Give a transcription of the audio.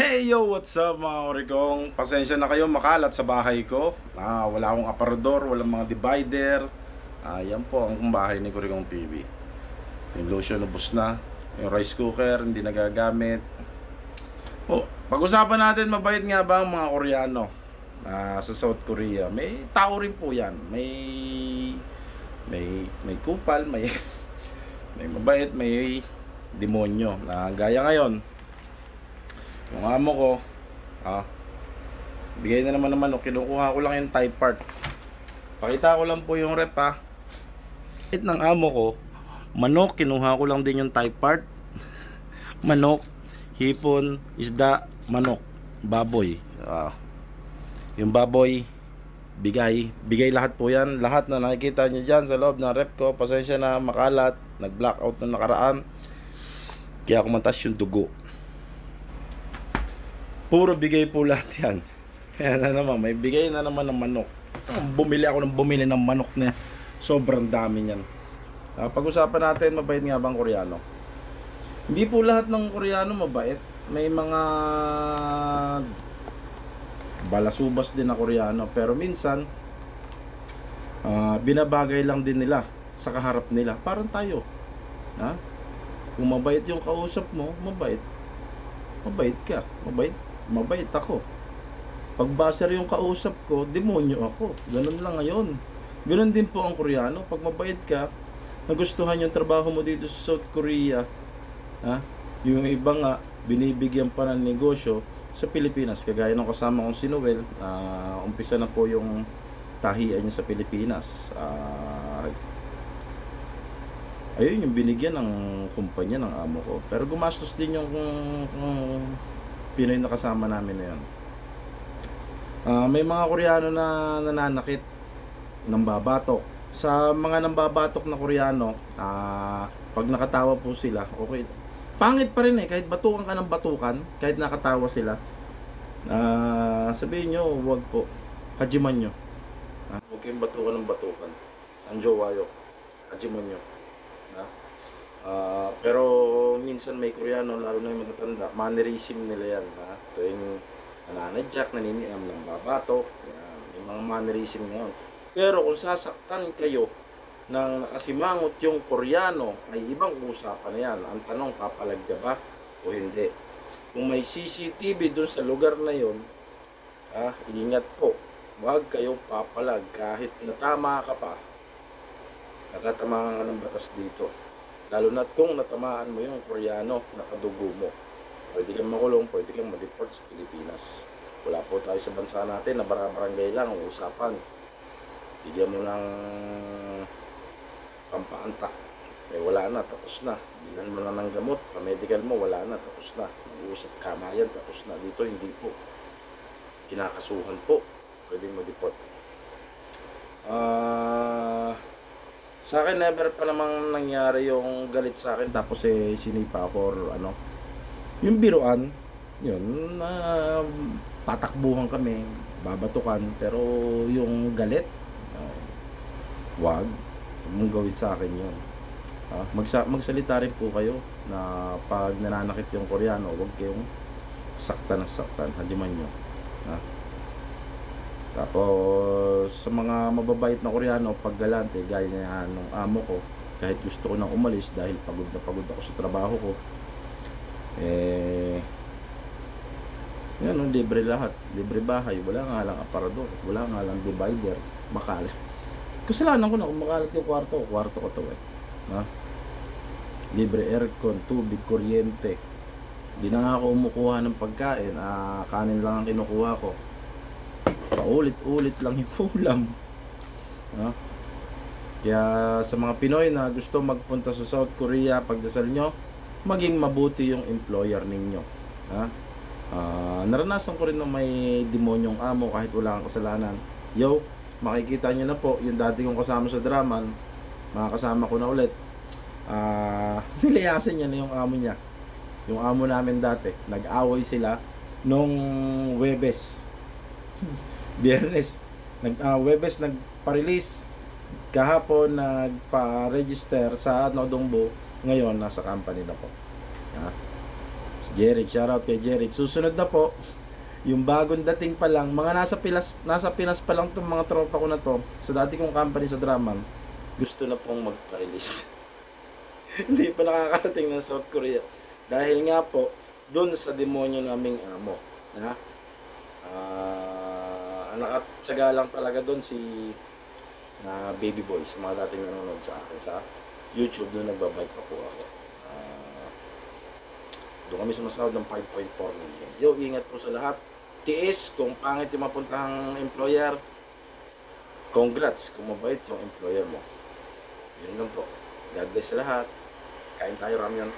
Hey yo, what's up mga origong? Pasensya na kayo makalat sa bahay ko. Ah, wala akong aparador, walang mga divider. Ah, yan po ang bahay ni Kurigong TV. Yung lotion ubos na. Yung rice cooker hindi nagagamit. Oh, pag-usapan natin mabait nga ba ang mga Koreano ah, sa South Korea? May tao rin po yan. May may may kupal, may may mabait, may demonyo. Na gaya ngayon, yung amo ko, ah, bigay na naman ng manok, kinukuha ko lang yung type part. Pakita ko lang po yung rep ha. It ng amo ko, manok, kinuha ko lang din yung type part. manok, hipon, isda, manok, baboy. Ah, yung baboy, bigay, bigay lahat po yan. Lahat na nakikita nyo dyan sa loob ng rep ko, pasensya na makalat, nag-blackout na nakaraan. Kaya kumantas yung dugo. Puro bigay po lahat yan. Kaya na naman, may bigay na naman ng manok. Bumili ako ng bumili ng manok na sobrang dami niyan. Ah, pag-usapan natin, mabait nga bang Koreano? Hindi po lahat ng Koreano mabait. May mga balasubas din na Koreano. Pero minsan, ah, binabagay lang din nila sa kaharap nila. Parang tayo. Ha? Kung mabait yung kausap mo, mabait. Mabait ka. Mabait mabait ako. Pag baser yung kausap ko, demonyo ako. Ganun lang ngayon. Ganun din po ang Koreano. Pag mabait ka, nagustuhan yung trabaho mo dito sa South Korea, ha? yung iba nga, binibigyan pa ng negosyo sa Pilipinas. Kagaya ng kasama kong si Noel, ah, umpisa na po yung tahian niya sa Pilipinas. Ah, ayun yung binigyan ng kumpanya ng amo ko. Pero gumastos din yung, yung Pinoy na kasama namin na yun. Ah, may mga Koreano na nananakit ng babatok. Sa mga nambabatok na Koreano, ah, pag nakatawa po sila, okay. Pangit pa rin eh, kahit batukan ka ng batukan, kahit nakatawa sila, ah, sabihin nyo, wag po, hajiman nyo. Ah, huwag kayong batukan ng batukan. Anjowayo, hajiman nyo. Ah, Ah, pero minsan may Koreano, lalo na yung matatanda, mannerism nila yan. Ha? Ito yung nananadyak, naniniam ng babatok, yan, yung mga mannerism na yun. Pero kung sasaktan kayo ng nakasimangot yung Koreano, ay ibang usapan na yan. Ang tanong, papalag ka ba o hindi? Kung may CCTV dun sa lugar na yun, ah, ingat po. Huwag kayong papalag kahit natama ka pa. Nakatamaan ka ng batas dito. Lalo na kung natamaan mo yung Koreano na kadugo mo. Pwede kang makulong, pwede kang ma-deport sa Pilipinas. Wala po tayo sa bansa natin na barabarangay lang ang usapan. Bigyan mo ng pampaanta. Eh wala na, tapos na. Bilhan mo na ng gamot, pa-medical mo, wala na, tapos na. Mag-uusap kamayan, tapos na. Dito hindi po. Kinakasuhan po. Pwede mo deport. Ah... Sa akin, never pa namang nangyari yung galit sa akin tapos eh sinipa ako or ano. Yung biruan, yun, na tatakbuhan kami, babatukan, pero yung galit, uh, wag, mong gawin sa akin yun. Ah, magsa magsalita rin po kayo na pag nananakit yung Koreano, huwag kayong saktan na saktan, hadiman nyo. Ah. Tapos sa mga mababait na Koreano, pag galante, gaya niya nung amo ko, kahit gusto ko nang umalis dahil pagod na pagod ako sa trabaho ko, eh, yan, libre lahat. Libre bahay. Wala nga lang aparador. Wala nga lang divider. Makalat. Kasalanan ko na kung makalat yung kwarto. ko. Kwarto ko to eh. Ha? Libre aircon, tubig, kuryente. Di na nga ako umukuha ng pagkain. Ah, kanin lang ang kinukuha ko paulit-ulit lang yung ulam. No? Kaya sa mga Pinoy na gusto magpunta sa South Korea, pagdasal nyo, maging mabuti yung employer ninyo. Ha? Ah, naranasan ko rin na may demonyong amo kahit wala kang kasalanan. Yo, makikita nyo na po, yung dati kong kasama sa Draman, mga kasama ko na ulit, ah, nilayasan niya na yung amo niya. Yung amo namin dati, nag-away sila nung Webes. Biyernes, nag uh, Webes nagpa-release kahapon nagpa-register sa Nodongbo ngayon nasa company na po. Ha? So Jeric, shoutout kay Jeric. Susunod na po, yung bagong dating pa lang, mga nasa Pilas, nasa Pinas pa lang tong mga tropa ko na to, sa dati kong company sa Draman, gusto na pong magpa-release. Hindi pa nakakarating ng South Korea. Dahil nga po, doon sa demonyo naming amo. Ha? Ah, ang nakatsaga lang talaga doon si na baby boy sa mga dating nanonood sa akin sa YouTube doon nagbabike pa po ako. Ah, doon kami sumasahod ng 5.4 million. Yo, ingat po sa lahat. Tiis, kung pangit yung mapuntahang employer, congrats kung mabait yung employer mo. Yun lang po. God bless sa lahat. Kain tayo ramyan.